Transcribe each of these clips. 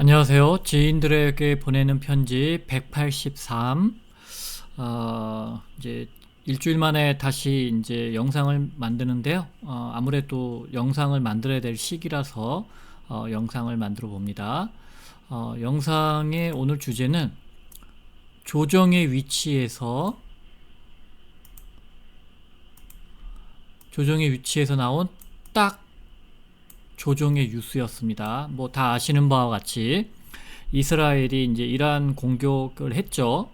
안녕하세요. 지인들에게 보내는 편지 183. 어, 이제 일주일 만에 다시 이제 영상을 만드는데요. 어, 아무래도 영상을 만들어야 될 시기라서 어, 영상을 만들어 봅니다. 어, 영상의 오늘 주제는 조정의 위치에서 조정의 위치에서 나온 딱 조종의 뉴스였습니다. 뭐 다 아시는 바와 같이 이스라엘이 이제 이란 공격을 했죠.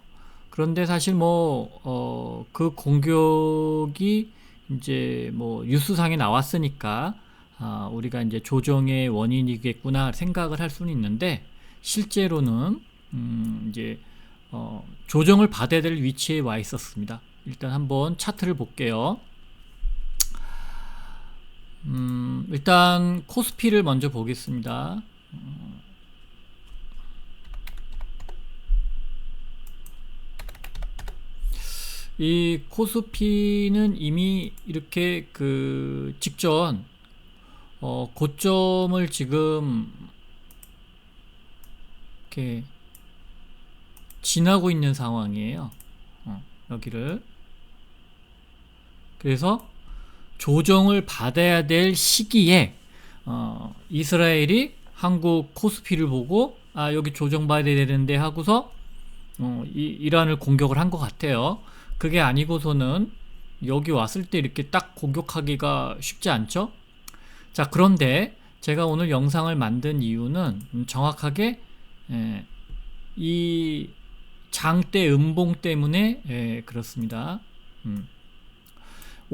그런데 사실 뭐, 어, 그 공격이 이제 뭐 뉴스상에 나왔으니까, 아, 우리가 이제 조정의 원인이겠구나 생각을 할 수는 있는데, 실제로는, 음, 이제, 어, 조정을 받아야 될 위치에 와 있었습니다. 일단 한번 차트를 볼게요. 음, 일단 코스피를 먼저 보겠습니다. 이 코스피는 이미 이렇게 그 직전 어, 고점을 지금 이렇게 지나고 있는 상황이에요. 어, 여기를 그래서 조정을 받아야 될 시기에 어, 이스라엘이 한국 코스피를 보고 아 여기 조정받아야 되는데 하고서 어, 이, 이란을 공격을 한 것 같아요. 그게 아니고서는 여기 왔을 때 이렇게 딱 공격하기가 쉽지 않죠. 자 그런데 제가 오늘 영상을 만든 이유는 정확하게 에, 이 장대 음봉 때문에 에, 그렇습니다. 음.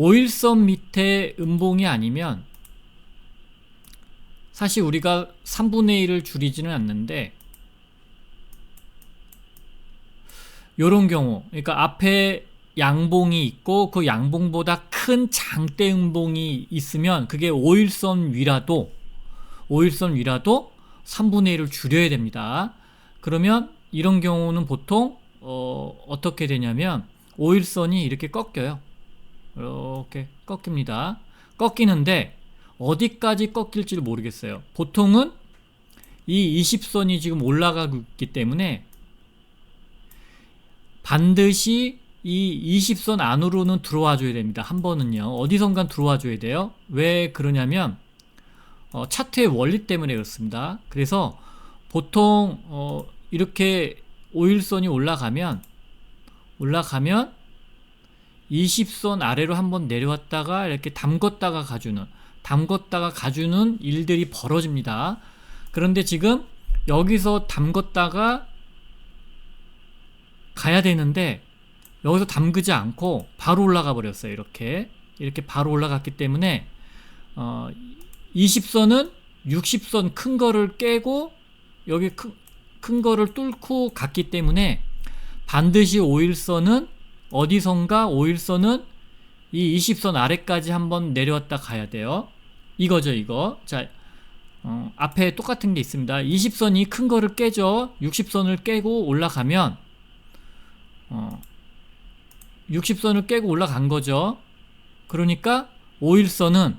5일선 밑에 음봉이 아니면 사실 우리가 3분의 1을 줄이지는 않는데 요런 경우 그러니까 앞에 양봉이 있고 그 양봉보다 큰 장대 음봉이 있으면 그게 5일선 위라도 5일선 위라도 3분의 1을 줄여야 됩니다. 그러면 이런 경우는 보통 어, 어떻게 되냐면 5일선이 이렇게 꺾여요. 이렇게 꺾입니다. 꺾이는데 어디까지 꺾일지를 모르겠어요. 보통은 이 20선이 지금 올라가고 있기 때문에 반드시 이 20선 안으로는 들어와 줘야 됩니다. 한 번은요. 어디선간 들어와 줘야 돼요. 왜 그러냐면 어, 차트의 원리 때문에 그렇습니다. 그래서 보통 어, 이렇게 5일선이 올라가면 올라가면 20선 아래로 한번 내려왔다가 이렇게 담궜다가 가주는 담궜다가 가주는 일들이 벌어집니다. 그런데 지금 여기서 담궜다가 가야 되는데 여기서 담그지 않고 바로 올라가 버렸어요. 이렇게 이렇게 바로 올라갔기 때문에 어 20선은 60선 큰 거를 깨고 여기 큰, 큰 거를 뚫고 갔기 때문에 반드시 5일선은 어디선가 5일선은 이 20선 아래까지 한번 내려왔다 가야 돼요. 이거죠, 이거. 자, 어, 앞에 똑같은 게 있습니다. 20선이 큰 거를 깨죠. 60선을 깨고 올라가면, 어, 60선을 깨고 올라간 거죠. 그러니까 5일선은,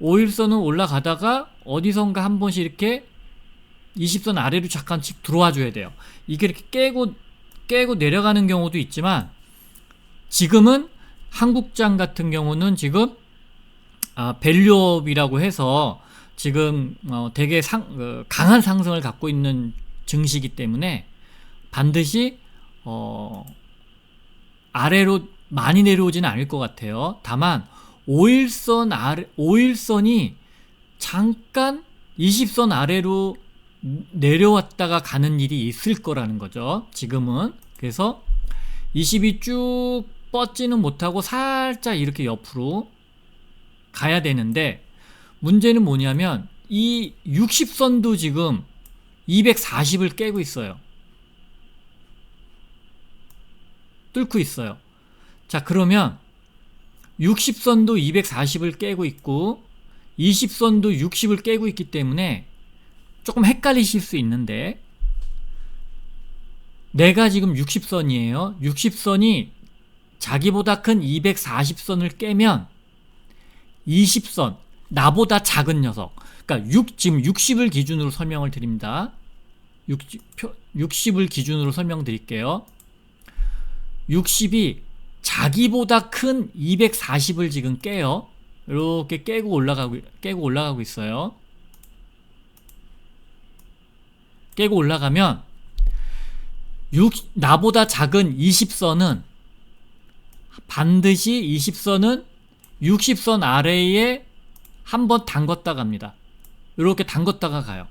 5일선은 올라가다가 어디선가 한 번씩 이렇게 20선 아래로 잠깐씩 들어와 줘야 돼요. 이게 이렇게 깨고, 깨고 내려가는 경우도 있지만, 지금은 한국장 같은 경우는 지금 아, 밸류업이라고 해서 지금 어, 되게 상, 어, 강한 상승을 갖고 있는 증시이기 때문에 반드시 어, 아래로 많이 내려오지는 않을 것 같아요. 다만 5일선 아래 5일선이 잠깐 20선 아래로 내려왔다가 가는 일이 있을 거라는 거죠. 지금은 그래서 20이 쭉 뻗지는 못하고 살짝 이렇게 옆으로 가야 되는데 문제는 뭐냐면 이 60선도 지금 240을 깨고 있어요. 뚫고 있어요. 자, 그러면 60선도 240을 깨고 있고 20선도 60을 깨고 있기 때문에 조금 헷갈리실 수 있는데 내가 지금 60선이에요. 60선이 자기보다 큰 240선을 깨면 20선, 나보다 작은 녀석. 그러니까 6, 지금 60을 기준으로 설명을 드립니다. 60, 표, 60 을 기준으로 설명드릴게요. 60이 자기보다 큰 240을 지금 깨요. 이렇게 깨고 올라가고 깨고 올라가고 있어요. 깨고 올라가면 6, 나보다 작은 20선은 반드시 20선은 60선 아래에 한 번 담궜다 갑니다. 이렇게 담궜다가 가요.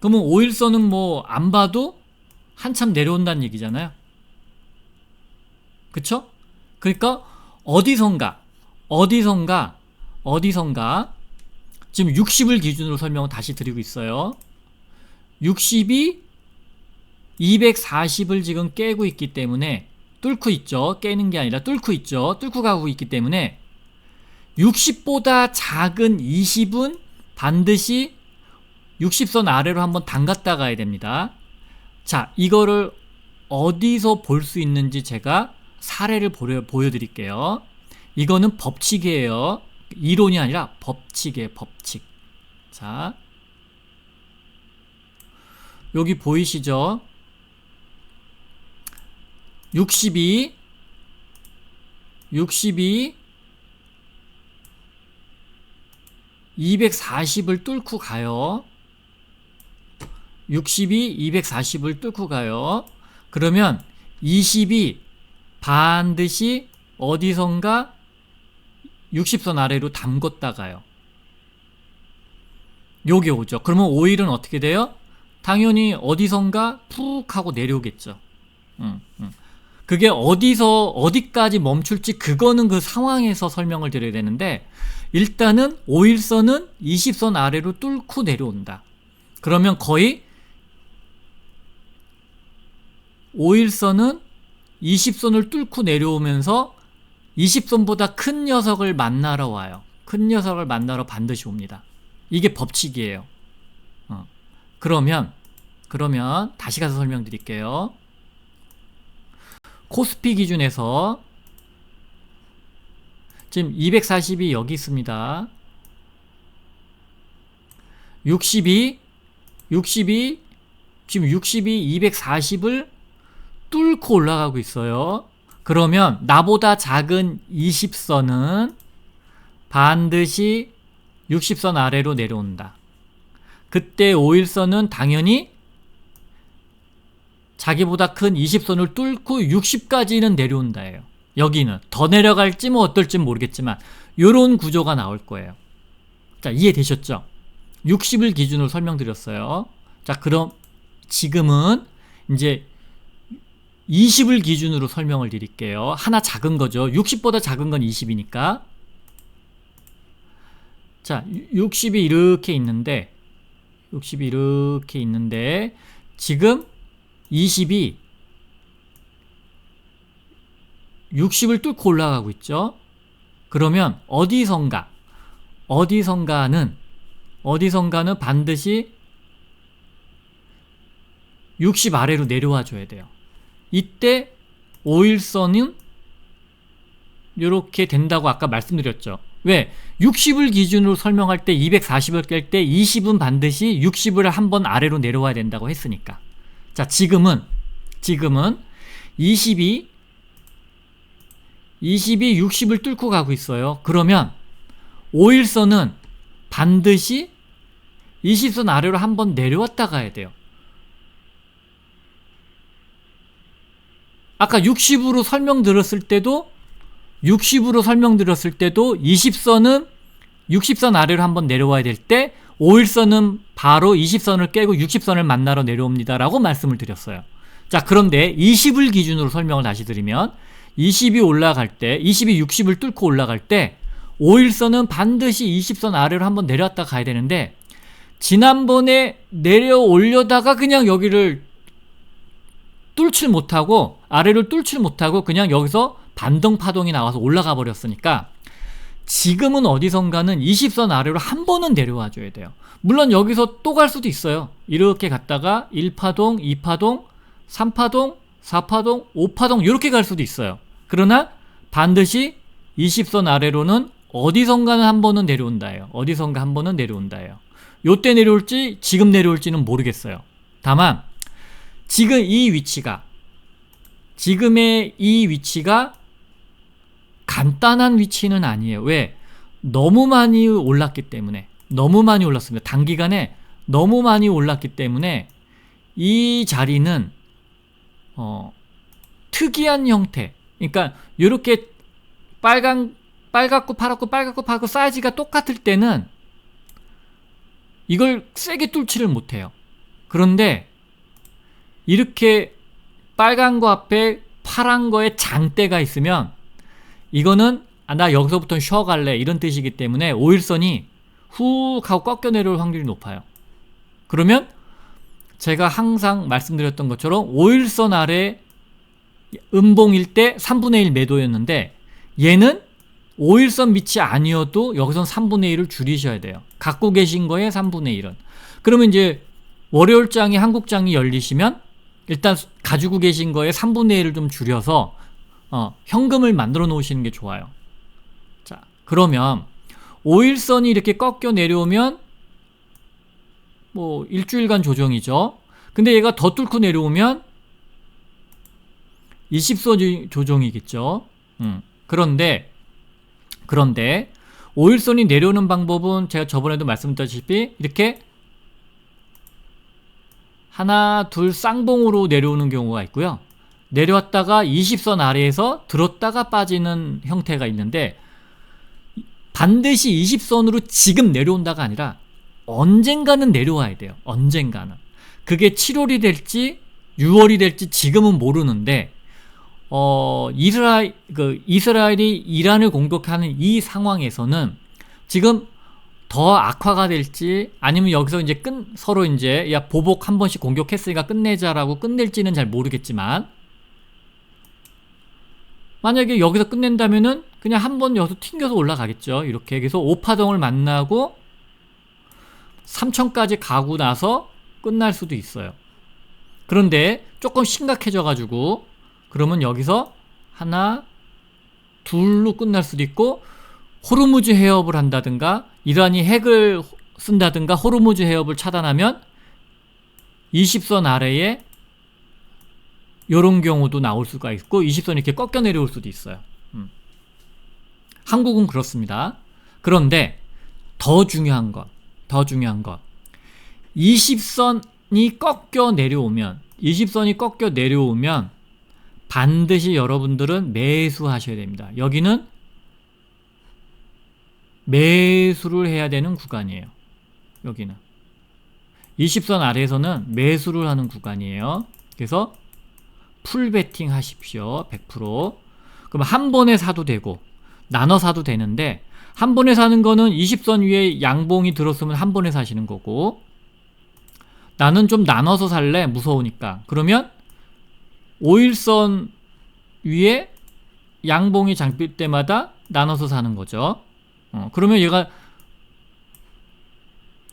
그러면 5일선은 뭐 안 봐도 한참 내려온다는 얘기잖아요. 그쵸? 그러니까 어디선가 어디선가 어디선가 지금 60을 기준으로 설명을 다시 드리고 있어요. 60이 240을 지금 깨고 있기 때문에 뚫고 있죠. 깨는 게 아니라 뚫고 있죠. 뚫고 가고 있기 때문에 60보다 작은 20은 반드시 60선 아래로 한번 담갔다 가야 됩니다. 자, 이거를 어디서 볼 수 있는지 제가 사례를 보여, 보여드릴게요. 이거는 법칙이에요. 이론이 아니라 법칙이에요, 법칙. 자, 여기 보이시죠? 62, 62, 240을 뚫고 가요. 60이 240을 뚫고 가요. 그러면 20이 반드시 어디선가 60선 아래로 담궜다 가요. 요게 오죠. 그러면 5일은 어떻게 돼요? 당연히 어디선가 푹 하고 내려오겠죠. 음, 음. 그게 어디서 어디까지 멈출지 그거는 그 상황에서 설명을 드려야 되는데 일단은 5일선은 20선 아래로 뚫고 내려온다. 그러면 거의 5일선은 20선을 뚫고 내려오면서 20선보다 큰 녀석을 만나러 와요. 큰 녀석을 만나러 반드시 옵니다. 이게 법칙이에요. 어. 그러면 그러면 다시 가서 설명드릴게요. 코스피 기준에서 지금 240이 여기 있습니다. 62 62 지금 62 240을 뚫고 올라가고 있어요. 그러면 나보다 작은 20선은 반드시 60선 아래로 내려온다. 그때 5일선은 당연히 자기보다 큰 20선을 뚫고 60까지는 내려온다예요. 여기는 더 내려갈지 뭐 어떨지 모르겠지만 이런 구조가 나올 거예요. 자 이해되셨죠? 60을 기준으로 설명드렸어요. 자 그럼 지금은 이제 20을 기준으로 설명을 드릴게요. 하나 작은 거죠. 60보다 작은 건 20이니까. 자, 60이 이렇게 있는데, 60이 이렇게 있는데, 지금 20이 60을 뚫고 올라가고 있죠. 그러면 어디선가, 어디선가는, 어디선가는 반드시 60 아래로 내려와 줘야 돼요. 이때 5일선은 이렇게 된다고 아까 말씀드렸죠. 왜? 60을 기준으로 설명할 때 240을 깰 때 20은 반드시 60을 한 번 아래로 내려와야 된다고 했으니까. 자, 지금은 지금은 20이 20이 60을 뚫고 가고 있어요. 그러면 5일선은 반드시 20선 아래로 한 번 내려왔다 가야 돼요. 아까 60으로 설명드렸을 때도 60으로 설명드렸을 때도 20선은 60선 아래로 한번 내려와야 될 때 5일선은 바로 20선을 깨고 60선을 만나러 내려옵니다라고 말씀을 드렸어요. 자, 그런데 20을 기준으로 설명을 다시 드리면 20이 올라갈 때 20이 60을 뚫고 올라갈 때 5일선은 반드시 20선 아래로 한번 내려왔다 가야 되는데 지난번에 내려올려다가 그냥 여기를 뚫질 못하고 아래를 뚫질 못하고 그냥 여기서 반동 파동이 나와서 올라가 버렸으니까 지금은 어디선가는 20선 아래로 한 번은 내려와 줘야 돼요. 물론 여기서 또 갈 수도 있어요. 이렇게 갔다가 1파동, 2파동, 3파동, 4파동, 5파동 이렇게 갈 수도 있어요. 그러나 반드시 20선 아래로는 어디선가는 한 번은 내려온다예요. 어디선가 한 번은 내려온다예요. 요때 내려올지 지금 내려올지는 모르겠어요. 다만 지금 이 위치가 지금의 이 위치가 간단한 위치는 아니에요. 왜? 너무 많이 올랐기 때문에 너무 많이 올랐습니다. 단기간에 너무 많이 올랐기 때문에 이 자리는 어, 특이한 형태. 그러니까 이렇게 빨간 빨갛고 파랗고 빨갛고 파랗고 사이즈가 똑같을 때는 이걸 세게 뚫지를 못해요. 그런데 이렇게 빨간 거 앞에 파란 거에 장대가 있으면 이거는 아, 나 여기서부터 쉬어갈래 이런 뜻이기 때문에 오일선이 훅 하고 꺾여 내려올 확률이 높아요. 그러면 제가 항상 말씀드렸던 것처럼 오일선 아래 음봉일 때 3분의 1 매도였는데 얘는 5일선 밑이 아니어도 여기선 3분의 1을 줄이셔야 돼요. 갖고 계신 거에 3분의 1은. 그러면 이제 월요일장이 한국장이 열리시면 일단 가지고 계신 거에 3분의 1을 좀 줄여서 어, 현금을 만들어 놓으시는 게 좋아요. 자, 그러면 5일선이 이렇게 꺾여 내려오면 뭐 일주일간 조정이죠. 근데 얘가 더 뚫고 내려오면 20선 조정이겠죠. 음. 그런데 그런데 5일선이 내려오는 방법은 제가 저번에도 말씀드렸다시피 이렇게 하나 둘 쌍봉으로 내려오는 경우가 있고요. 내려왔다가 20선 아래에서 들었다가 빠지는 형태가 있는데 반드시 20선으로 지금 내려온다가 아니라 언젠가는 내려와야 돼요. 언젠가는. 그게 7월이 될지 6월이 될지 지금은 모르는데 어, 이스라엘, 그, 이스라엘이 이란을 공격하는 이 상황에서는 지금 더 악화가 될지 아니면 여기서 이제 끝, 서로 이제 야, 보복 한 번씩 공격했으니까 끝내자라고 끝낼지는 잘 모르겠지만 만약에 여기서 끝낸다면은 그냥 한 번 여기서 튕겨서 올라가겠죠. 이렇게. 그래서 오파동을 만나고 3천까지 가고 나서 끝날 수도 있어요. 그런데 조금 심각해져 가지고 그러면 여기서 하나, 둘로 끝날 수도 있고 호르무즈 해협을 한다든가 이란이 핵을 쓴다든가 호르무즈 해협을 차단하면 20선 아래에 이런 경우도 나올 수가 있고 20선이 이렇게 꺾여 내려올 수도 있어요. 음. 한국은 그렇습니다. 그런데 더 중요한 것, 더 중요한 것, 20선이 꺾여 내려오면, 20선이 꺾여 내려오면 반드시 여러분들은 매수하셔야 됩니다. 여기는 매수를 해야 되는 구간이에요. 여기는 20선 아래에서는 매수를 하는 구간이에요. 그래서 풀 베팅 하십시오. 100%. 그럼 한 번에 사도 되고 나눠 사도 되는데 한 번에 사는 거는 20선 위에 양봉이 들었으면 한 번에 사시는 거고 나는 좀 나눠서 살래 무서우니까 그러면 5일선 위에 양봉이 장필 때마다 나눠서 사는 거죠. 어, 그러면 얘가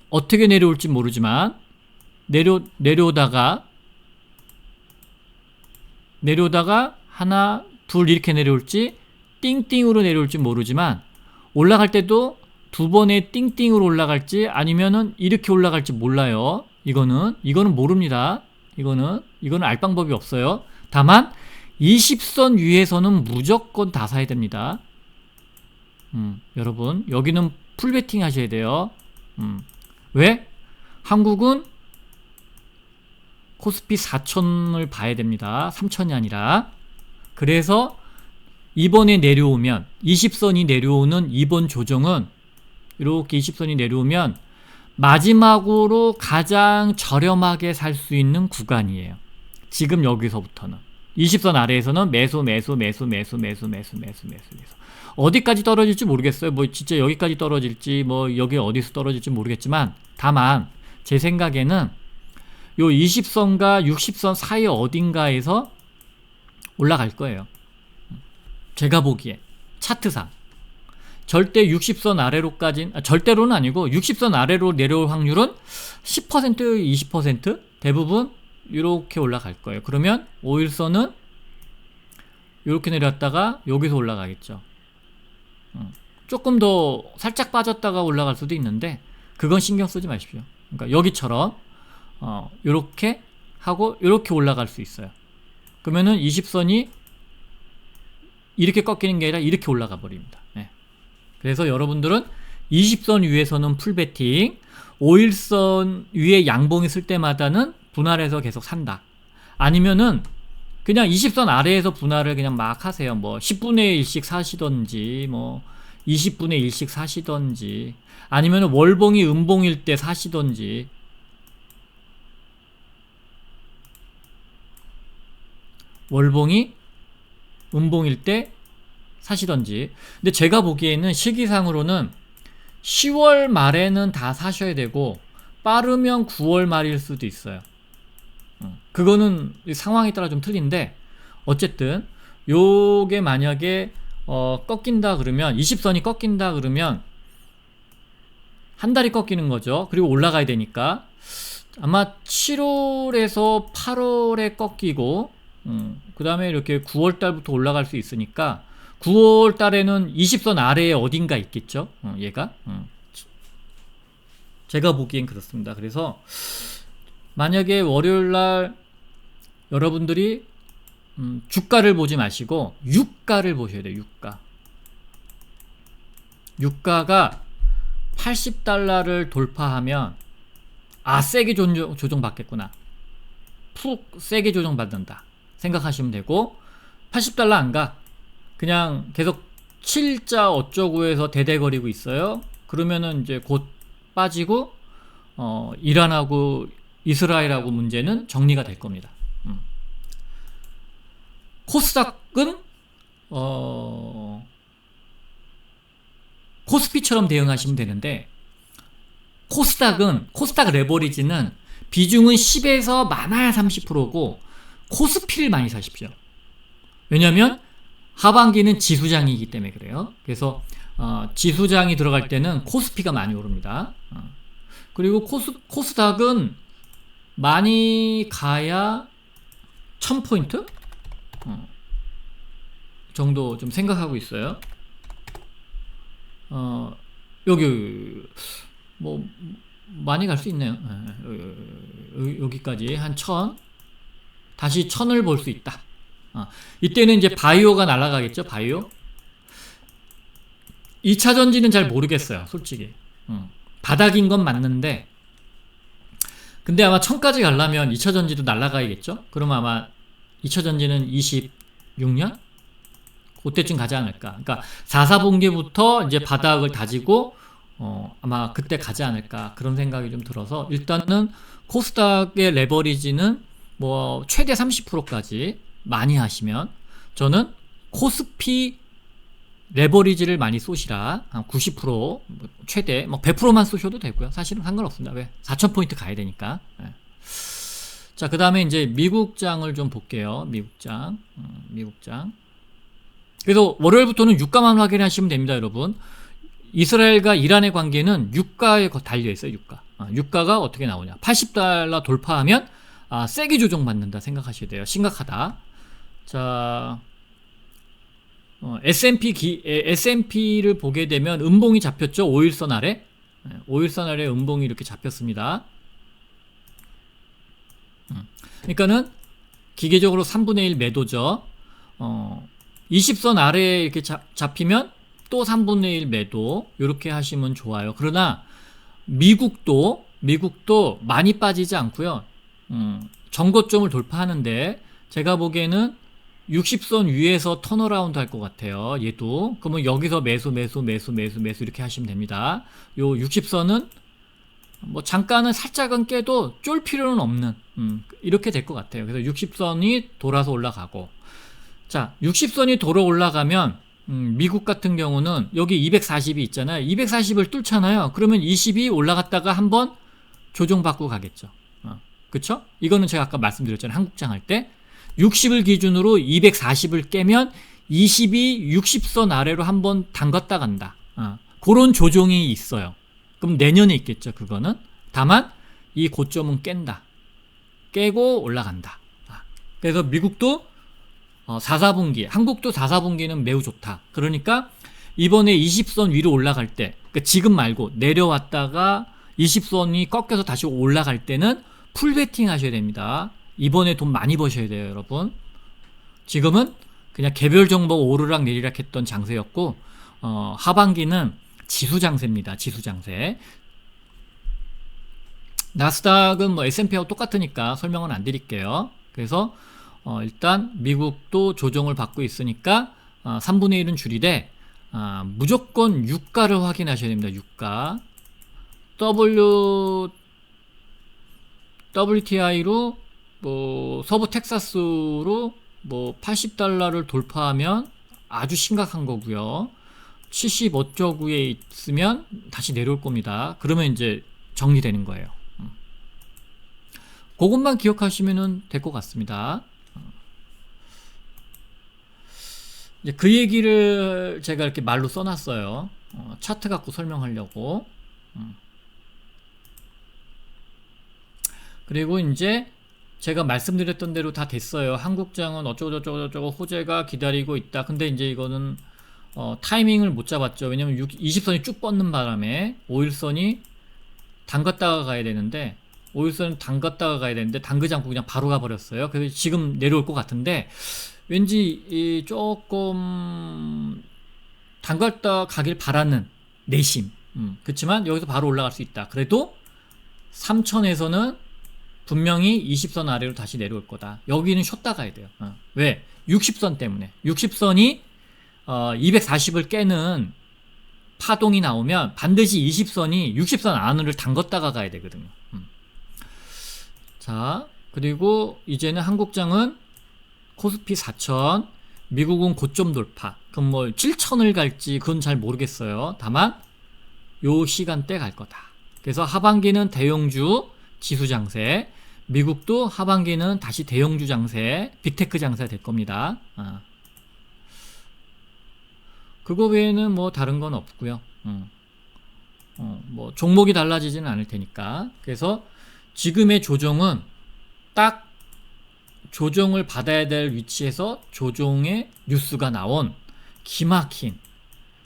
어떻게 내려올지 모르지만 내려 내려오다가 내려오다가 하나 둘 이렇게 내려올지 띵띵으로 내려올지 모르지만 올라갈 때도 두 번의 띵띵으로 올라갈지 아니면은 이렇게 올라갈지 몰라요. 이거는 이거는 모릅니다. 이거는 이거는 알 방법이 없어요. 다만 20선 위에서는 무조건 다 사야 됩니다. 음, 여러분 여기는 풀 베팅 하셔야 돼요. 음, 왜? 한국은 코스피 4천을 봐야 됩니다. 3천이 아니라. 그래서 이번에 내려오면 20선이 내려오는 이번 조정은 이렇게 20선이 내려오면 마지막으로 가장 저렴하게 살 수 있는 구간이에요. 지금 여기서부터는. 20선 아래에서는 매수, 매수, 매수, 매수, 매수, 매수, 매수, 매수, 매수. 어디까지 떨어질지 모르겠어요. 뭐 진짜 여기까지 떨어질지, 뭐 여기 어디서 떨어질지 모르겠지만, 다만 제 생각에는 요 20선과 60선 사이 어딘가에서 올라갈 거예요. 제가 보기에 차트상 절대 60선 아래로까진 아, 절대로는 아니고 60선 아래로 내려올 확률은 10% 20% 대부분 이렇게 올라갈 거예요. 그러면 5일선은 이렇게 내렸다가 여기서 올라가겠죠. 음, 조금 더 살짝 빠졌다가 올라갈 수도 있는데 그건 신경 쓰지 마십시오. 그러니까 여기처럼 어, 요렇게 하고 요렇게 올라갈 수 있어요. 그러면은 20선이 이렇게 꺾이는 게 아니라 이렇게 올라가 버립니다. 네. 그래서 여러분들은 20선 위에서는 풀베팅, 5일선 위에 양봉이 쓸 때마다는 분할해서 계속 산다. 아니면은 그냥 20선 아래에서 분할을 그냥 막 하세요. 뭐 10분의 1씩 사시던지 뭐 20분의 1씩 사시던지 아니면 월봉이 음봉일 때 사시던지 월봉이 음봉일 때 사시던지. 근데 제가 보기에는 시기상으로는 10월 말에는 다 사셔야 되고 빠르면 9월 말일 수도 있어요. 어, 그거는 상황에 따라 좀 틀린데 어쨌든 요게 만약에 어, 꺾인다 그러면 20선이 꺾인다 그러면 한 달이 꺾이는 거죠. 그리고 올라가야 되니까. 아마 7월에서 8월에 꺾이고 음, 그 다음에 이렇게 9월 달부터 올라갈 수 있으니까 9월 달에는 20선 아래에 어딘가 있겠죠. 어, 얘가 음. 제가 보기엔 그렇습니다. 그래서 만약에 월요일 날 여러분들이 음, 주가를 보지 마시고 유가를 보셔야 돼요. 유가. 유가가 80달러를 돌파하면 아 세게 조정, 조정받겠구나. 푹 세게 조정받는다. 생각하시면 되고 80달러 안 가. 그냥 계속 7자 어쩌고에서 대대거리고 있어요. 그러면은 이제 곧 빠지고 어, 이란하고 이스라엘하고 문제는 정리가 될 겁니다. 음. 코스닥은 어, 코스피처럼 대응하시면 되는데 코스닥은 코스닥 레버리지는 비중은 10에서 많아야 30%고 코스피를 많이 사십시오. 왜냐하면 하반기는 지수장이기 때문에 그래요. 그래서 어, 지수장이 들어갈 때는 코스피가 많이 오릅니다. 어. 그리고 코스, 코스닥은 많이 가야 1000포인트? 어, 정도 좀 생각하고 있어요. 어, 여기, 뭐, 많이 갈 수 있네요. 예, 여기까지 한 천. 다시 천을 볼 수 있다. 어, 이때는 이제 바이오가 날아가겠죠, 바이오? 2차 전지는 잘 모르겠어요, 솔직히. 어, 바닥인 건 맞는데, 근데 아마 천까지 가려면 2차 전지도 날아가야겠죠? 그럼 아마 2차 전지는 26년? 그때쯤 가지 않을까. 그러니까 4, 4분기부터 이제 바닥을 다지고 어, 아마 그때 가지 않을까 그런 생각이 좀 들어서 일단은 코스닥의 레버리지는 뭐 최대 30%까지 많이 하시면 저는 코스피 레버리지를 많이 쏘시라. 한 90% 최대 뭐 100%만 쏘셔도 되고요. 사실은 상관없습니다. 왜? 4,000포인트 가야 되니까. 네. 자그 다음에 이제 미국장을 좀 볼게요. 미국장. 음, 미국장. 그래서 월요일부터는 유가만 확인하시면 됩니다 여러분. 이스라엘과 이란의 관계는 유가에 달려 있어요 유가. 아, 유가가 어떻게 나오냐. 80달러 돌파하면 아, 세게 조정받는다 생각하셔야 돼요 심각하다 자 어, S&P 기, S&P를 보게 되면 음봉이 잡혔죠. 5일선 아래. 5일선 아래 음봉이 이렇게 잡혔습니다. 음. 그러니까는 기계적으로 3분의 1 매도죠. 어, 20선 아래에 이렇게 잡, 잡히면 또 3분의 1 매도. 이렇게 하시면 좋아요. 그러나 미국도 미국도 많이 빠지지 않고요. 음, 정고점을 돌파하는데 제가 보기에는 60선 위에서 턴어라운드 할 것 같아요. 얘도. 그러면 여기서 매수, 매수, 매수, 매수, 매수 이렇게 하시면 됩니다. 요 60선은 뭐 잠깐은 살짝은 깨도 쫄 필요는 없는 음, 이렇게 될 것 같아요. 그래서 60선이 돌아서 올라가고 자 60선이 돌아 올라가면 음, 미국 같은 경우는 여기 240이 있잖아요. 240을 뚫잖아요. 그러면 20이 올라갔다가 한번 조정받고 가겠죠. 어, 그쵸? 이거는 제가 아까 말씀드렸잖아요. 한국장 할 때. 60을 기준으로 240을 깨면 20이 60선 아래로 한번 담갔다 간다. 어, 그런 조정이 있어요. 그럼 내년에 있겠죠, 그거는. 다만 이 고점은 깬다. 깨고 올라간다. 아, 그래서 미국도 어, 4, 4분기, 한국도 4, 4분기는 매우 좋다. 그러니까 이번에 20선 위로 올라갈 때, 그러니까 지금 말고 내려왔다가 20선이 꺾여서 다시 올라갈 때는 풀 베팅 하셔야 됩니다. 이번에 돈 많이 버셔야 돼요, 여러분. 지금은 그냥 개별 정보 오르락 내리락 했던 장세였고 어, 하반기는 지수 장세입니다. 지수 장세. 나스닥은 뭐 S&P하고 똑같으니까 설명은 안 드릴게요. 그래서 어, 일단 미국도 조정을 받고 있으니까 어, 3분의 1은 줄이되 아, 무조건 유가를 확인하셔야 됩니다. 유가 W WTI로 뭐 서부 텍사스로 뭐 80달러를 돌파하면 아주 심각한 거고요. 75.9에 있으면 다시 내려올 겁니다. 그러면 이제 정리되는 거예요. 음. 그것만 기억하시면 될 것 같습니다. 어. 이제 그 얘기를 제가 이렇게 말로 써놨어요. 어, 차트 갖고 설명하려고. 음. 그리고 이제 제가 말씀드렸던 대로 다 됐어요. 한국장은 어쩌고저쩌고 호재가 기다리고 있다. 근데 이제 이거는 어, 타이밍을 못 잡았죠. 왜냐면 20선이 쭉 뻗는 바람에 5일선이 담갔다가 가야 되는데 5일선은 담갔다가 가야 되는데 담그지 않고 그냥 바로 가버렸어요. 그래서 지금 내려올 것 같은데 왠지 이 조금 담갔다 가길 바라는 내심. 음, 그렇지만 여기서 바로 올라갈 수 있다. 그래도 3천에서는 분명히 20선 아래로 다시 내려올 거다. 여기는 쉬었다 가야 돼요. 어. 왜? 60선 때문에. 60선이 어, 240을 깨는 파동이 나오면 반드시 20선이 60선 안으로 담갔다가 가야 되거든요. 음. 자, 그리고 이제는 한국장은 코스피 4천, 미국은 고점 돌파. 그럼 뭐 7천을 갈지 그건 잘 모르겠어요. 다만 요 시간대 갈 거다. 그래서 하반기는 대형주 지수 장세, 미국도 하반기는 다시 대형주 장세, 빅테크 장세 될 겁니다. 어. 그거 외에는 뭐 다른 건 없고요. 어. 어, 뭐 종목이 달라지지는 않을 테니까. 그래서 지금의 조정은 딱 조정을 받아야 될 위치에서 조정의 뉴스가 나온 기막힌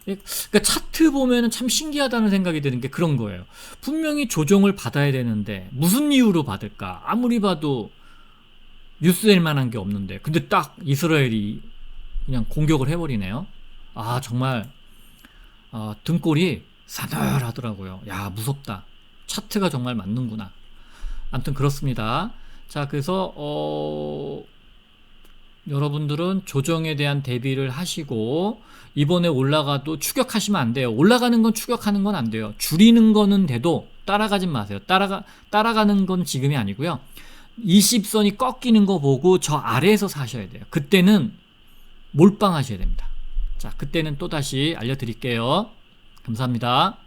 그러니까 차트 보면은 참 신기하다는 생각이 드는 게 그런 거예요. 분명히 조정을 받아야 되는데 무슨 이유로 받을까? 아무리 봐도 뉴스 될 만한 게 없는데 근데 딱 이스라엘이 그냥 공격을 해버리네요. 아 정말 어, 등골이 사늘하더라고요. 야 무섭다. 차트가 정말 맞는구나. 아무튼 그렇습니다. 자 그래서 어, 여러분들은 조정에 대한 대비를 하시고 이번에 올라가도 추격하시면 안 돼요. 올라가는 건 추격하는 건 안 돼요. 줄이는 거는 돼도 따라가지 마세요. 따라가 따라가는 건 지금이 아니고요. 20선이 꺾이는 거 보고 저 아래에서 사셔야 돼요. 그때는 몰빵하셔야 됩니다. 자, 그때는 또 다시 알려 드릴게요. 감사합니다.